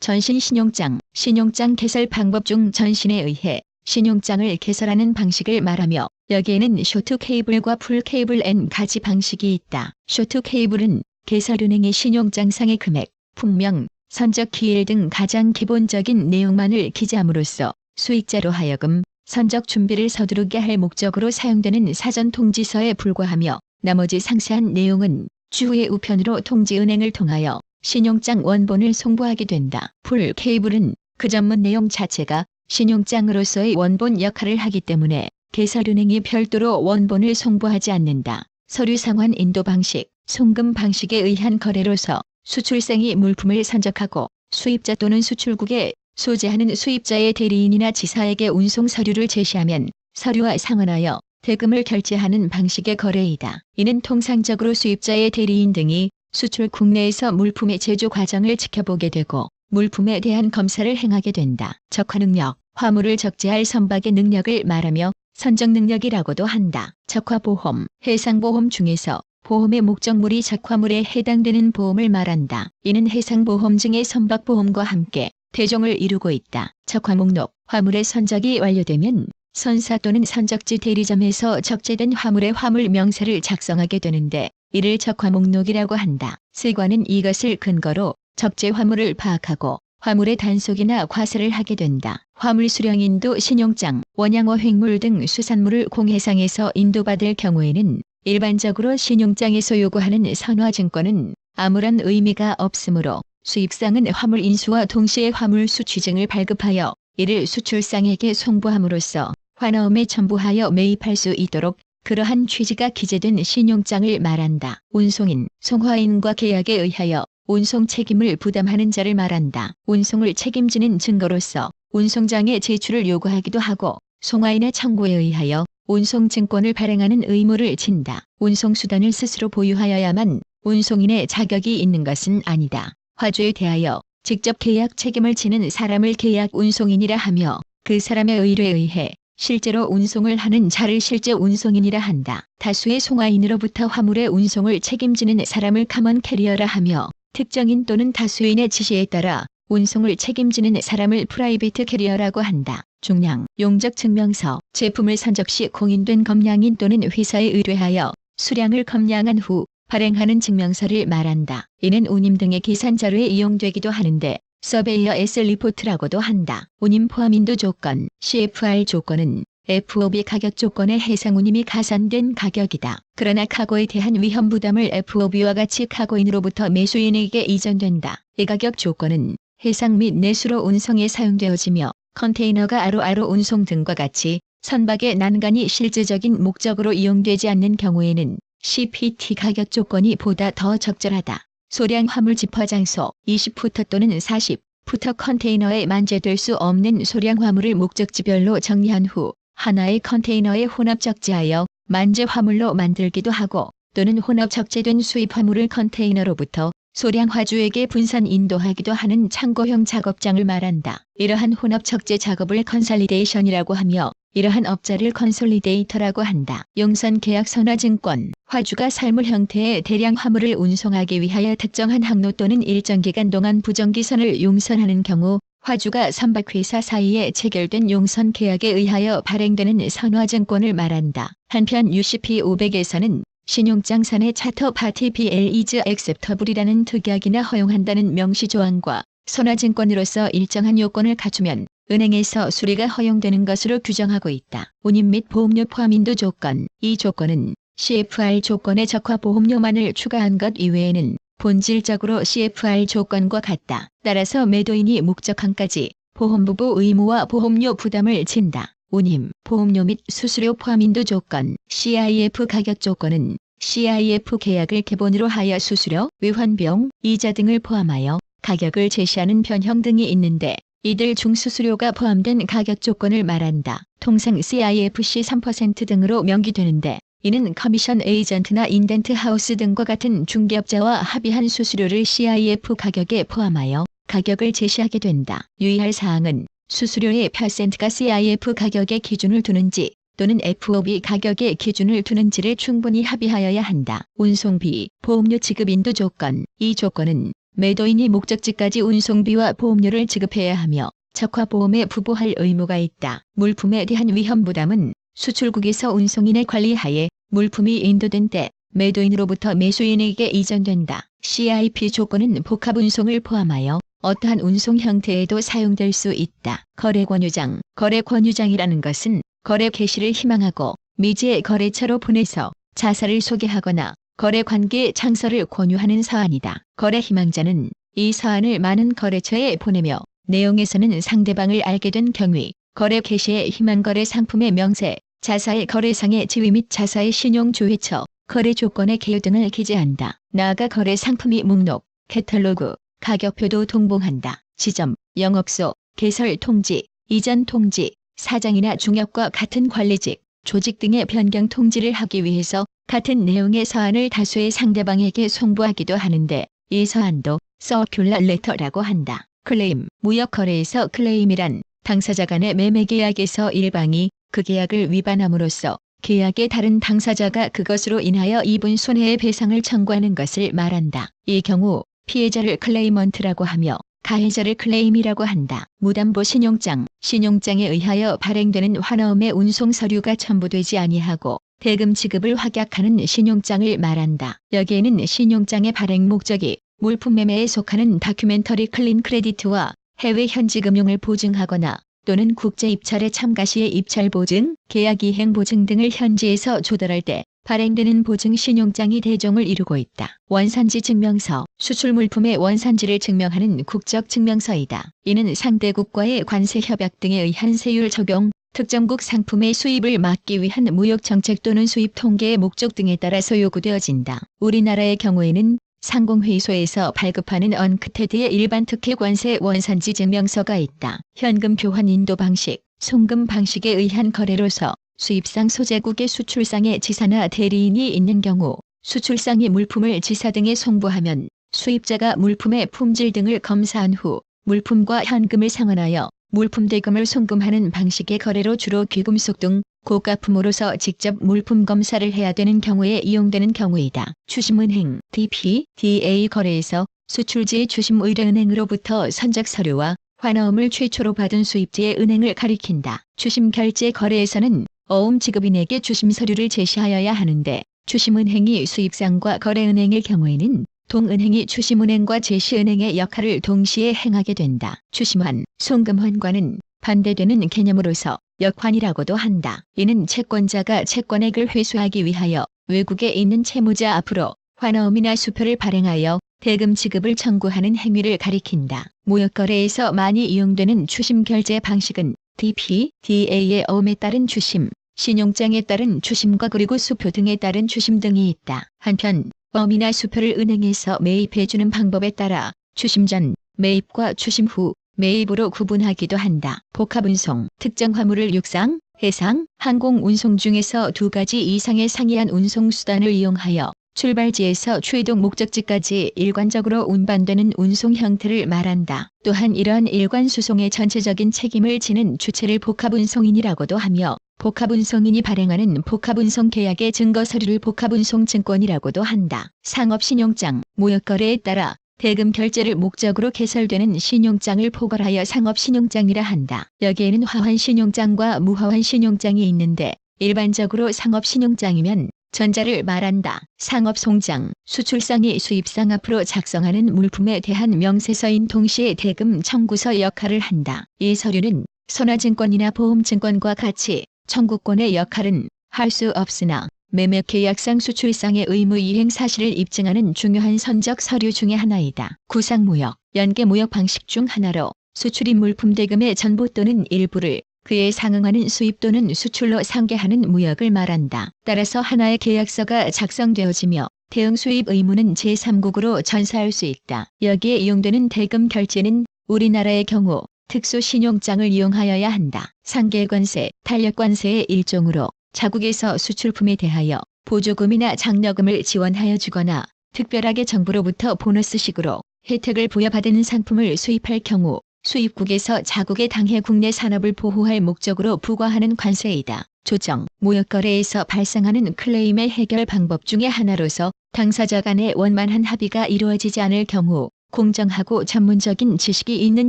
전신 신용장, 신용장 개설 방법 중 전신에 의해 신용장을 개설하는 방식을 말하며 여기에는 쇼트 케이블과 풀 케이블 N 가지 방식이 있다. 쇼트 케이블은 개설은행의 신용장상의 금액, 품명, 선적 기일 등 가장 기본적인 내용만을 기재함으로써 수익자로 하여금 선적 준비를 서두르게 할 목적으로 사용되는 사전 통지서에 불과하며 나머지 상세한 내용은 추후의 우편으로 통지은행을 통하여 신용장 원본을 송부하게 된다. 풀 케이블은 그 전문 내용 자체가 신용장으로서의 원본 역할을 하기 때문에 개설은행이 별도로 원본을 송부하지 않는다. 서류 상환 인도 방식, 송금 방식에 의한 거래로서 수출생이 물품을 선적하고 수입자 또는 수출국에 소재하는 수입자의 대리인이나 지사에게 운송 서류를 제시하면 서류와 상환하여 대금을 결제하는 방식의 거래이다. 이는 통상적으로 수입자의 대리인 등이 수출 국내에서 물품의 제조 과정을 지켜보게 되고 물품에 대한 검사를 행하게 된다. 적화 능력, 화물을 적재할 선박의 능력을 말하며 선적 능력이라고도 한다. 적화보험, 해상보험 중에서 보험의 목적물이 적화물에 해당되는 보험을 말한다. 이는 해상보험증의 선박보험과 함께 대종을 이루고 있다. 적화 목록, 화물의 선적이 완료되면 선사 또는 선적지 대리점에서 적재된 화물의 화물 명세를 작성하게 되는데 이를 적화 목록이라고 한다. 세관은 이것을 근거로 적재 화물을 파악하고 화물의 단속이나 과세를 하게 된다. 화물 수령 인도 신용장, 원양어 횡물 등 수산물을 공해상에서 인도받을 경우에는 일반적으로 신용장에서 요구하는 선화증권은 아무런 의미가 없으므로 수입상은 화물 인수와 동시에 화물 수취증을 발급하여 이를 수출상에게 송부함으로써 환어음에 첨부하여 매입할 수 있도록 그러한 취지가 기재된 신용장을 말한다. 운송인, 송화인과 계약에 의하여 운송 책임을 부담하는 자를 말한다. 운송을 책임지는 증거로서 운송장의 제출을 요구하기도 하고 송화인의 청구에 의하여 운송증권을 발행하는 의무를 진다. 운송수단을 스스로 보유하여야만 운송인의 자격이 있는 것은 아니다. 화주에 대하여 직접 계약 책임을 지는 사람을 계약 운송인이라 하며 그 사람의 의뢰에 의해 실제로 운송을 하는 자를 실제 운송인이라 한다. 다수의 송화인으로부터 화물의 운송을 책임지는 사람을 카먼 캐리어라 하며 특정인 또는 다수인의 지시에 따라 운송을 책임지는 사람을 프라이베이트 캐리어라고 한다. 중량, 용적 증명서, 제품을 선적 시 공인된 검량인 또는 회사에 의뢰하여 수량을 검량한 후 발행하는 증명서를 말한다. 이는 운임 등의 계산 자료에 이용되기도 하는데 서베이어 S 리포트라고도 한다. 운임 포함 인도 조건, CFR 조건은 FOB 가격 조건의 해상 운임이 가산된 가격이다. 그러나 카고에 대한 위험 부담을 FOB와 같이 카고인으로부터 매수인에게 이전된다. 이 가격 조건은 해상 및 내수로 운송에 사용되어지며 컨테이너가 아로아로 운송 등과 같이 선박의 난간이 실질적인 목적으로 이용되지 않는 경우에는 CPT 가격 조건이 보다 더 적절하다. 소량 화물 집화 장소 20푸터 또는 40푸터 컨테이너에 만재될 수 없는 소량 화물을 목적지별로 정리한 후 하나의 컨테이너에 혼합 적재하여 만재 화물로 만들기도 하고 또는 혼합 적재된 수입 화물을 컨테이너로부터 소량 화주에게 분산 인도하기도 하는 창고형 작업장을 말한다. 이러한 혼합 적재 작업을 컨설리데이션이라고 하며 이러한 업자를 컨솔리데이터라고 한다. 용선 계약 선화증권, 화주가 삶을 형태의 대량 화물을 운송하기 위하여 특정한 항로 또는 일정 기간 동안 부정기선을 용선하는 경우 화주가 선박회사 사이에 체결된 용선 계약에 의하여 발행되는 선화증권을 말한다. 한편 UCP 500에서는 신용장산의 차터 파티 BL이즈 액셉터블이라는 특약이나 허용한다는 명시조항과 선화증권으로서 일정한 요건을 갖추면 은행에서 수리가 허용되는 것으로 규정하고 있다. 운임 및 보험료 포함 인도 조건. 이 조건은 CFR 조건에 적화 보험료만을 추가한 것 이외에는 본질적으로 CFR 조건과 같다. 따라서 매도인이 목적항까지 보험부부 의무와 보험료 부담을 진다. 운임, 보험료 및 수수료 포함 인도 조건, CIF 가격 조건은 CIF 계약을 기본으로 하여 수수료, 외환비용, 이자 등을 포함하여 가격을 제시하는 변형 등이 있는데 이들 중 수수료가 포함된 가격 조건을 말한다. 통상 CIFC 3% 등으로 명기되는데 이는 커미션 에이전트나 인덴트 하우스 등과 같은 중개업자와 합의한 수수료를 CIF 가격에 포함하여 가격을 제시하게 된다. 유의할 사항은 수수료의 퍼센트가 CIF 가격의 기준을 두는지 또는 FOB 가격의 기준을 두는지를 충분히 합의하여야 한다. 운송비, 보험료 지급 인도 조건. 이 조건은 매도인이 목적지까지 운송비와 보험료를 지급해야 하며 적화보험에 부보할 의무가 있다. 물품에 대한 위험 부담은 수출국에서 운송인의 관리하에 물품이 인도된 때 매도인으로부터 매수인에게 이전된다. CIP 조건은 복합 운송을 포함하여 어떠한 운송 형태에도 사용될 수 있다. 거래 권유장 거래 권유장이라는 것은 거래 개시를 희망하고 미지의 거래처로 보내서 자사를 소개하거나 거래 관계 창설을 권유하는 사안이다. 거래 희망자는 이 사안을 많은 거래처에 보내며 내용에서는 상대방을 알게 된 경위, 거래 개시의 희망 거래 상품의 명세, 자사의 거래상의 지위 및 자사의 신용 조회처, 거래 조건의 개요 등을 기재한다. 나아가 거래 상품이 목록, 캐탈로그, 가격표도 동봉한다. 지점, 영업소, 개설 통지, 이전 통지, 사장이나 중역과 같은 관리직, 조직 등의 변경 통지를 하기 위해서 같은 내용의 서한을 다수의 상대방에게 송부하기도 하는데 이 서한도 서큘러 레터라고 한다. 클레임, 무역 거래에서 클레임이란 당사자 간의 매매 계약에서 일방이 그 계약을 위반함으로써 계약의 다른 당사자가 그것으로 인하여 입은 손해의 배상을 청구하는 것을 말한다. 이 경우 피해자를 클레이먼트라고 하며 가해자를 클레임이라고 한다. 무담보 신용장, 신용장에 의하여 발행되는 환어음의 운송 서류가 첨부되지 아니하고 대금 지급을 확약하는 신용장을 말한다. 여기에는 신용장의 발행 목적이 물품 매매에 속하는 다큐멘터리 클린 크레디트와 해외 현지 금융을 보증하거나 또는 국제 입찰에 참가 시의 입찰 보증, 계약 이행 보증 등을 현지에서 조달할 때 발행되는 보증 신용장이 대종을 이루고 있다. 원산지 증명서, 수출 물품의 원산지를 증명하는 국적 증명서이다. 이는 상대국과의 관세 협약 등에 의한 세율 적용, 특정국 상품의 수입을 막기 위한 무역 정책 또는 수입 통계의 목적 등에 따라서 요구되어진다. 우리나라의 경우에는 상공회의소에서 발급하는 언크테드의 일반 특혜 관세 원산지 증명서가 있다. 현금 교환 인도 방식, 송금 방식에 의한 거래로서 수입상 소재국의 수출상의 지사나 대리인이 있는 경우 수출상이 물품을 지사 등에 송부하면 수입자가 물품의 품질 등을 검사한 후 물품과 현금을 상환하여 물품 대금을 송금하는 방식의 거래로 주로 귀금속 등 고가품으로서 직접 물품 검사를 해야 되는 경우에 이용되는 경우이다. 추심은행 DP, DA 거래에서 수출지의 추심의뢰은행으로부터 선적 서류와 환어음을 최초로 받은 수입지의 은행을 가리킨다. 추심 결제 거래에서는 어음 지급인에게 추심 서류를 제시하여야 하는데 추심은행이 수입상과 거래은행일 경우에는 동은행이 추심은행과 제시은행의 역할을 동시에 행하게 된다. 추심환, 송금환과는 반대되는 개념으로서 역환이라고도 한다. 이는 채권자가 채권액을 회수하기 위하여 외국에 있는 채무자 앞으로 환어음이나 수표를 발행하여 대금 지급을 청구하는 행위를 가리킨다. 무역거래에서 많이 이용되는 추심 결제 방식은 DP, DA의 어음에 따른 추심, 신용장에 따른 추심과 그리고 수표 등에 따른 추심 등이 있다. 한편 어음이나 수표를 은행에서 매입해주는 방법에 따라 추심 전, 매입과 추심 후 매입으로 구분하기도 한다. 복합운송, 특정 화물을 육상, 해상, 항공 운송 중에서 두 가지 이상의 상이한 운송 수단을 이용하여 출발지에서 최종 목적지까지 일관적으로 운반되는 운송 형태를 말한다. 또한 이러한 일관 수송의 전체적인 책임을 지는 주체를 복합운송인이라고도 하며 복합운송인이 발행하는 복합운송 계약의 증거 서류를 복합운송증권이라고도 한다. 상업신용장, 무역거래에 따라 대금 결제를 목적으로 개설되는 신용장을 포괄하여 상업신용장이라 한다. 여기에는 화환신용장과 무화환신용장이 있는데 일반적으로 상업신용장이면 전자를 말한다. 상업송장, 수출상이 수입상 앞으로 작성하는 물품에 대한 명세서인 동시에 대금 청구서 역할을 한다. 이 서류는 선화증권이나 보험증권과 같이 청구권의 역할은 할 수 없으나 매매 계약상 수출상의 의무 이행 사실을 입증하는 중요한 선적 서류 중의 하나이다. 구상무역, 연계무역 방식 중 하나로 수출입 물품 대금의 전부 또는 일부를 그에 상응하는 수입 또는 수출로 상계하는 무역을 말한다. 따라서 하나의 계약서가 작성되어지며 대응 수입 의무는 제3국으로 전사할 수 있다. 여기에 이용되는 대금 결제는 우리나라의 경우 특수 신용장을 이용하여야 한다. 상계관세, 탄력관세의 일종으로 자국에서 수출품에 대하여 보조금이나 장려금을 지원하여 주거나 특별하게 정부로부터 보너스식으로 혜택을 부여받은 상품을 수입할 경우 수입국에서 자국의 당해 국내 산업을 보호할 목적으로 부과하는 관세이다. 조정, 무역거래에서 발생하는 클레임의 해결 방법 중의 하나로서 당사자 간의 원만한 합의가 이루어지지 않을 경우 공정하고 전문적인 지식이 있는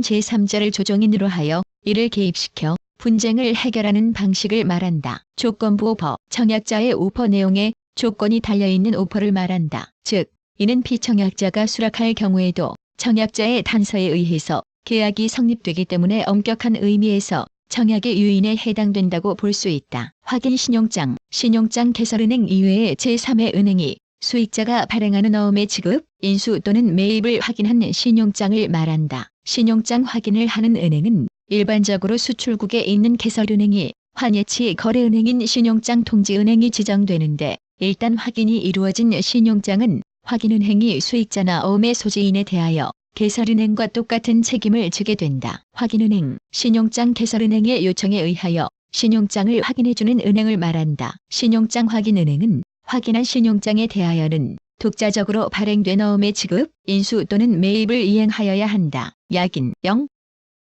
제3자를 조종인으로 하여 이를 개입시켜 분쟁을 해결하는 방식을 말한다. 조건부 오퍼, 청약자의 오퍼 내용에 조건이 달려있는 오퍼를 말한다. 즉, 이는 피청약자가 수락할 경우에도 청약자의 단서에 의해서 계약이 성립되기 때문에 엄격한 의미에서 청약의 유인에 해당된다고 볼 수 있다. 확인 신용장, 신용장 개설은행 이외의 제3의 은행이 수익자가 발행하는 어음의 지급, 인수 또는 매입을 확인한 신용장을 말한다. 신용장 확인을 하는 은행은 일반적으로 수출국에 있는 개설은행이 환예치 거래은행인 신용장 통지은행이 지정되는데 일단 확인이 이루어진 신용장은 확인은행이 수익자나 어음의 소지인에 대하여 개설은행과 똑같은 책임을 지게 된다. 확인은행, 신용장 개설은행의 요청에 의하여 신용장을 확인해주는 은행을 말한다. 신용장 확인은행은 확인한 신용장에 대하여는 독자적으로 발행된 어음의 지급, 인수 또는 매입을 이행하여야 한다. 약인 0.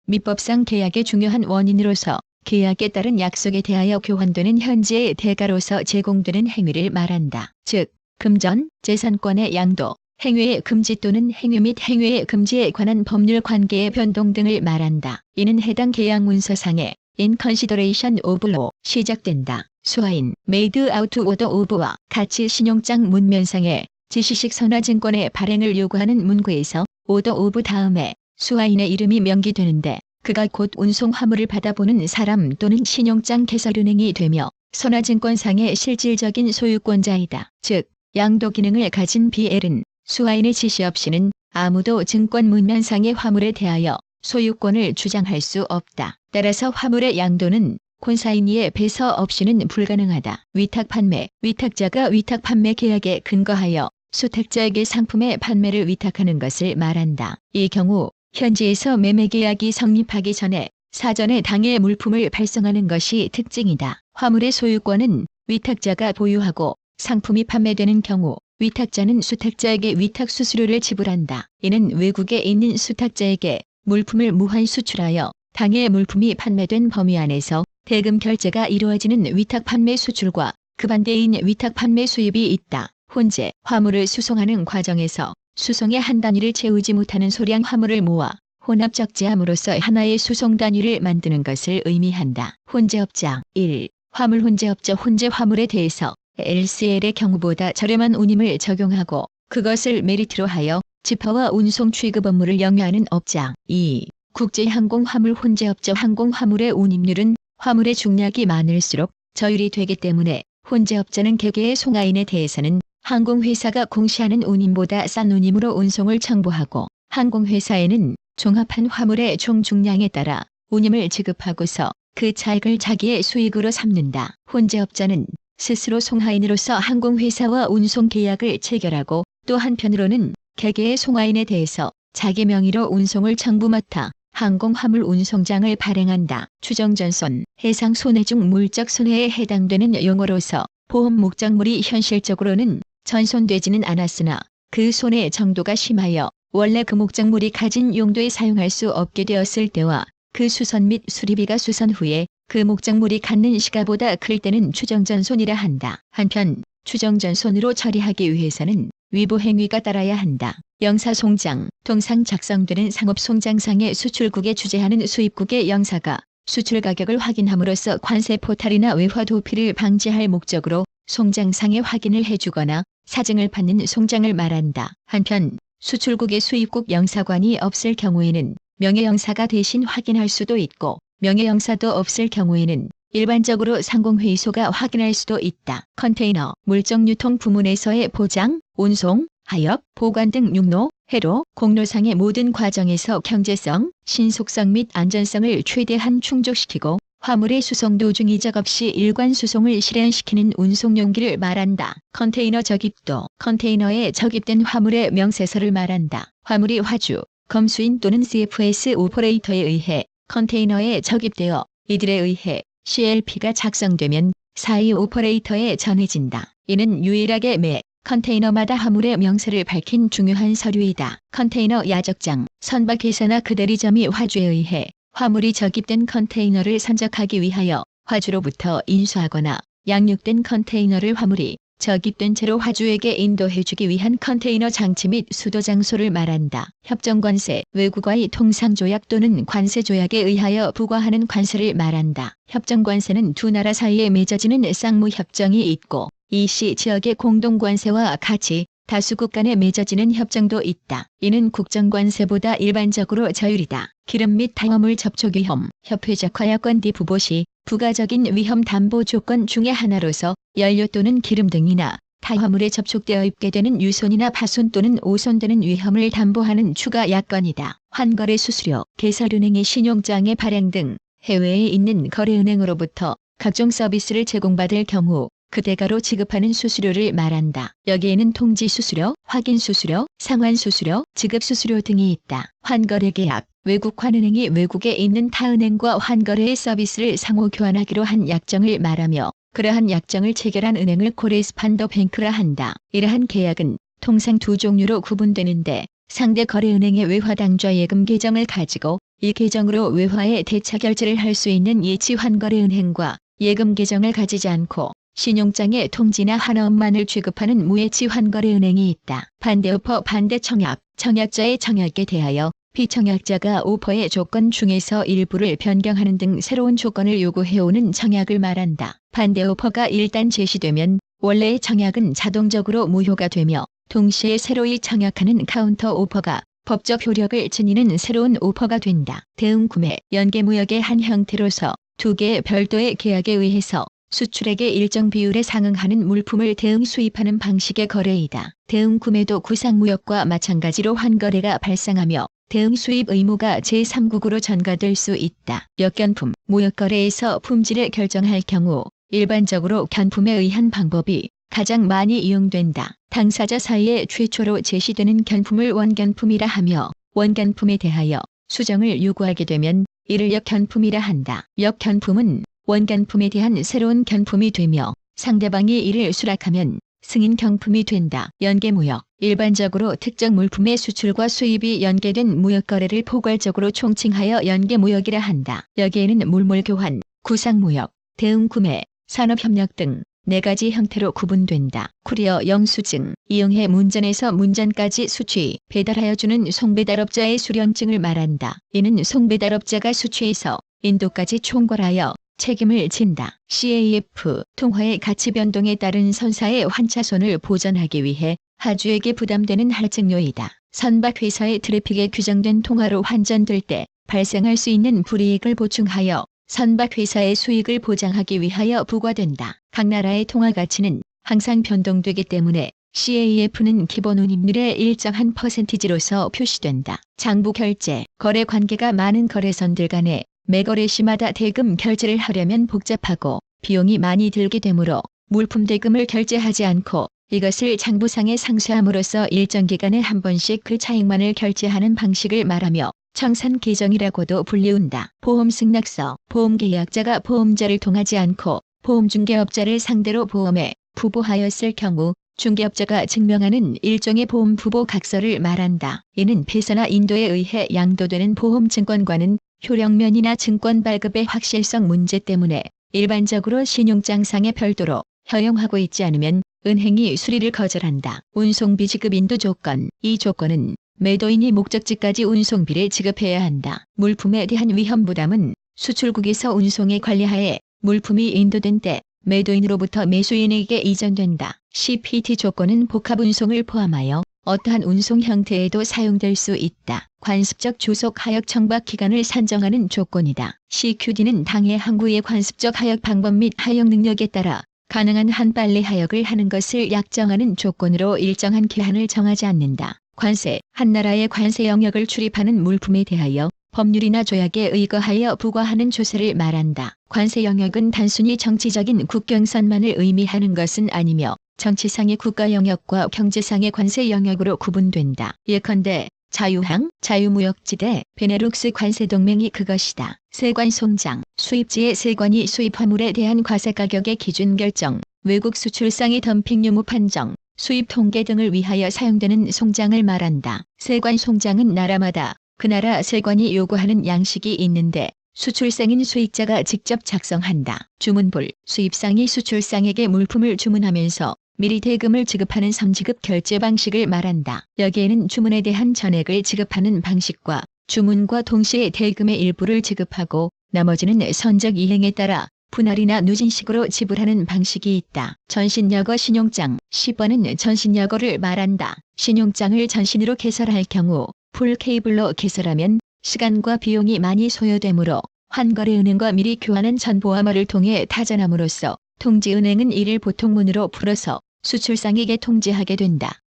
민법상 계약의 중요한 원인으로서 계약에 따른 약속에 대하여 교환되는 현재의 대가로서 제공되는 행위를 말한다. 즉, 금전, 재산권의 양도, 행위의 금지 또는 행위 및 행위의 금지에 관한 법률 관계의 변동 등을 말한다. 이는 해당 계약 문서상에 in consideration of로 시작된다. 수화인 made out order of와 같이 신용장 문면상에 지시식 선화증권의 발행을 요구하는 문구에서 order of 다음에 수화인의 이름이 명기되는데 그가 곧 운송 화물을 받아보는 사람 또는 신용장 개설은행이 되며 선화증권상의 실질적인 소유권자이다. 즉, 양도 기능을 가진 BL은 수화인의 지시 없이는 아무도 증권 문면상의 화물에 대하여 소유권을 주장할 수 없다. 따라서 화물의 양도는 콘사이니의 배서 없이는 불가능하다. 위탁 판매, 위탁자가 위탁 판매 계약에 근거하여 수탁자에게 상품의 판매를 위탁하는 것을 말한다. 이 경우 현지에서 매매 계약이 성립하기 전에 사전에 당일 물품을 발송하는 것이 특징이다. 화물의 소유권은 위탁자가 보유하고 상품이 판매되는 경우 위탁자는 수탁자에게 위탁 수수료를 지불한다. 이는 외국에 있는 수탁자에게 물품을 무한 수출하여 당일 물품이 판매된 범위 안에서 대금 결제가 이루어지는 위탁 판매 수출과 그 반대인 위탁 판매 수입이 있다. 혼재, 화물을 수송하는 과정에서 수송의 한 단위를 채우지 못하는 소량 화물을 모아 혼합 적재함으로써 하나의 수송 단위를 만드는 것을 의미한다. 혼재업장 1. 화물 혼재업자 혼재 화물에 대해서 LCL의 경우보다 저렴한 운임을 적용하고 그것을 메리트로 하여 지퍼와 운송 취급 업무를 영위하는 업장 2. 국제항공 화물 혼재업자 항공 화물의 운임률은 화물의 중량이 많을수록 저율이 되기 때문에 혼재업자는 개개의 송화인에 대해서는 항공회사가 공시하는 운임보다 싼 운임으로 운송을 청구하고 항공회사에는 종합한 화물의 총 중량에 따라 운임을 지급하고서 그 차익을 자기의 수익으로 삼는다. 혼재업자는 스스로 송하인으로서 항공회사와 운송 계약을 체결하고 또 한편으로는 개개의 송하인에 대해서 자기 명의로 운송을 정부 맡아 항공 화물 운송장을 발행한다. 추정전손, 해상 손해 중 물적 손해에 해당되는 용어로서 보험 목적물이 현실적으로는 전손되지는 않았으나 그 손해 정도가 심하여 원래 그 목적물이 가진 용도에 사용할 수 없게 되었을 때와 그 수선 및 수리비가 수선 후에 그 목적물이 갖는 시가보다 클 때는 추정전손이라 한다. 한편 추정전손으로 처리하기 위해서는 위부 행위가 따라야 한다. 영사송장, 통상 작성되는 상업송장상의 수출국에 주재하는 수입국의 영사가 수출 가격을 확인함으로써 관세 포탈이나 외화 도피를 방지할 목적으로 송장상의 확인을 해주거나 사증을 받는 송장을 말한다. 한편 수출국의 수입국 영사관이 없을 경우에는 명예영사가 대신 확인할 수도 있고 명예영사도 없을 경우에는 일반적으로 상공회의소가 확인할 수도 있다. 컨테이너, 물정 유통 부문에서의 포장, 운송, 하역, 보관 등 육로, 해로, 공로상의 모든 과정에서 경제성, 신속성 및 안전성을 최대한 충족시키고 화물의 수송 도중 이적 없이 일관 수송을 실현시키는 운송 용기를 말한다. 컨테이너 적입도, 컨테이너에 적입된 화물의 명세서를 말한다. 화물이 화주, 검수인 또는 CFS 오퍼레이터에 의해 컨테이너에 적입되어 이들에 의해 CLP가 작성되면 사이 오퍼레이터에 전해진다. 이는 유일하게 매 컨테이너마다 화물의 명세를 밝힌 중요한 서류이다. 컨테이너 야적장, 선박회사나 그 대리점이 화주에 의해 화물이 적입된 컨테이너를 선적하기 위하여 화주로부터 인수하거나 양육된 컨테이너를 화물이 적입된 채로 화주에게 인도해주기 위한 컨테이너 장치 및 수도 장소를 말한다. 협정관세, 외국과의 통상조약 또는 관세조약에 의하여 부과하는 관세를 말한다. 협정관세는 두 나라 사이에 맺어지는 쌍무협정이 있고 이 시 지역의 공동관세와 같이 다수국 간에 맺어지는 협정도 있다. 이는 국정관세보다 일반적으로 저율이다. 기름 및 당화물 접촉 위험, 협회적 화약권 디부보 시 부가적인 위험 담보 조건 중의 하나로서 연료 또는 기름 등이나 타화물에 접촉되어 입게 되는 유손이나 파손 또는 오손되는 위험을 담보하는 추가 약관이다. 환거래 수수료, 개설은행의 신용장의 발행 등 해외에 있는 거래은행으로부터 각종 서비스를 제공받을 경우 그 대가로 지급하는 수수료를 말한다. 여기에는 통지 수수료, 확인 수수료, 상환 수수료, 지급 수수료 등이 있다. 환거래 계약, 외국 환은행이 외국에 있는 타은행과 환거래의 서비스를 상호 교환하기로 한 약정을 말하며 그러한 약정을 체결한 은행을 코레스판더 뱅크라 한다. 이러한 계약은 통상 두 종류로 구분되는데 상대 거래은행의 외화당좌 예금 계정을 가지고 이 계정으로 외화의 대차 결제를 할 수 있는 예치 환거래은행과 예금 계정을 가지지 않고 신용장에 통지나 하나원만을 취급하는 무예치 환거래 은행이 있다. 반대 오퍼 반대 청약, 청약자의 청약에 대하여 피청약자가 오퍼의 조건 중에서 일부를 변경하는 등 새로운 조건을 요구해오는 청약을 말한다. 반대 오퍼가 일단 제시되면 원래의 청약은 자동적으로 무효가 되며 동시에 새로이 청약하는 카운터 오퍼가 법적 효력을 지니는 새로운 오퍼가 된다. 대응 구매, 연계 무역의 한 형태로서 두 개의 별도의 계약에 의해서 수출액의 일정 비율에 상응하는 물품을 대응 수입하는 방식의 거래이다. 대응 구매도 구상무역과 마찬가지로 환거래가 발생하며 대응 수입 의무가 제3국으로 전가될 수 있다. 역견품, 무역거래에서 품질을 결정할 경우 일반적으로 견품에 의한 방법이 가장 많이 이용된다. 당사자 사이에 최초로 제시되는 견품을 원견품이라 하며 원견품에 대하여 수정을 요구하게 되면 이를 역견품이라 한다. 역견품은 원견품에 대한 새로운 견품이 되며 상대방이 이를 수락하면 승인 경품이 된다. 연계무역 일반적으로 특정 물품의 수출과 수입이 연계된 무역거래를 포괄적으로 총칭하여 연계무역이라 한다. 여기에는 물물교환, 구상무역, 대응구매, 산업협력 등 네 가지 형태로 구분된다. 쿠리어 영수증, 이용해 문전에서 문전까지 수취, 배달하여 주는 송배달업자의 수령증을 말한다. 이는 송배달업자가 수취해서 인도까지 총괄하여 책임을 진다. CAF 통화의 가치 변동에 따른 선사의 환차손을 보전하기 위해 하주에게 부담되는 할증료이다. 선박회사의 트래픽에 규정된 통화로 환전될 때 발생할 수 있는 불이익을 보충하여 선박회사의 수익을 보장하기 위하여 부과된다. 각 나라의 통화 가치는 항상 변동되기 때문에 CAF는 기본 운임률의 일정한 퍼센티지로서 표시된다. 장부 결제, 거래 관계가 많은 거래선들 간에 매거래 시마다 대금 결제를 하려면 복잡하고 비용이 많이 들게 되므로 물품 대금을 결제하지 않고 이것을 장부상에 상쇄함으로써 일정 기간에 한 번씩 그 차익만을 결제하는 방식을 말하며 청산 계정이라고도 불리운다. 보험 승낙서, 보험 계약자가 보험자를 통하지 않고 보험 중개업자를 상대로 보험에 부보하였을 경우 중개업자가 증명하는 일종의 보험 부보 각서를 말한다. 이는 폐사나 인도에 의해 양도되는 보험 증권과는 효력면이나 증권 발급의 확실성 문제 때문에 일반적으로 신용장상에 별도로 허용하고 있지 않으면 은행이 수리를 거절한다. 운송비 지급 인도 조건. 이 조건은 매도인이 목적지까지 운송비를 지급해야 한다. 물품에 대한 위험 부담은 수출국에서 운송에 관리하에 물품이 인도된 때 매도인으로부터 매수인에게 이전된다. CPT 조건은 복합 운송을 포함하여 어떠한 운송 형태에도 사용될 수 있다. 관습적 조속 하역 청박 기간을 산정하는 조건이다. CQD는 당해 항구의 관습적 하역 방법 및 하역 능력에 따라 가능한 한 빨리 하역을 하는 것을 약정하는 조건으로 일정한 기한을 정하지 않는다. 관세, 한 나라의 관세 영역을 출입하는 물품에 대하여 법률이나 조약에 의거하여 부과하는 조세를 말한다. 관세 영역은 단순히 정치적인 국경선만을 의미하는 것은 아니며 정치상의 국가 영역과 경제상의 관세 영역으로 구분된다. 예컨대 자유항, 자유무역지대, 베네룩스 관세동맹이 그것이다. 세관 송장, 수입지의 세관이 수입 화물에 대한 과세 가격의 기준 결정, 외국 수출상의 덤핑 유무 판정, 수입 통계 등을 위하여 사용되는 송장을 말한다. 세관 송장은 나라마다 그 나라 세관이 요구하는 양식이 있는데 수출상인 수익자가 직접 작성한다. 주문불, 수입상이 수출상에게 물품을 주문하면서 미리 대금을 지급하는 선지급 결제 방식을 말한다. 여기에는 주문에 대한 전액을 지급하는 방식과 주문과 동시에 대금의 일부를 지급하고 나머지는 선적 이행에 따라 분할이나 누진식으로 지불하는 방식이 있다. 전신여거 신용장 10번은 전신여거를 말한다. 신용장을 전신으로 개설할 경우 풀 케이블로 개설하면 시간과 비용이 많이 소요되므로 환거래은행과 미리 교환한 전보암화를 통해 타전함으로써 통지은행은 이를 보통문으로 풀어서 수출상에게 통지하게 된다.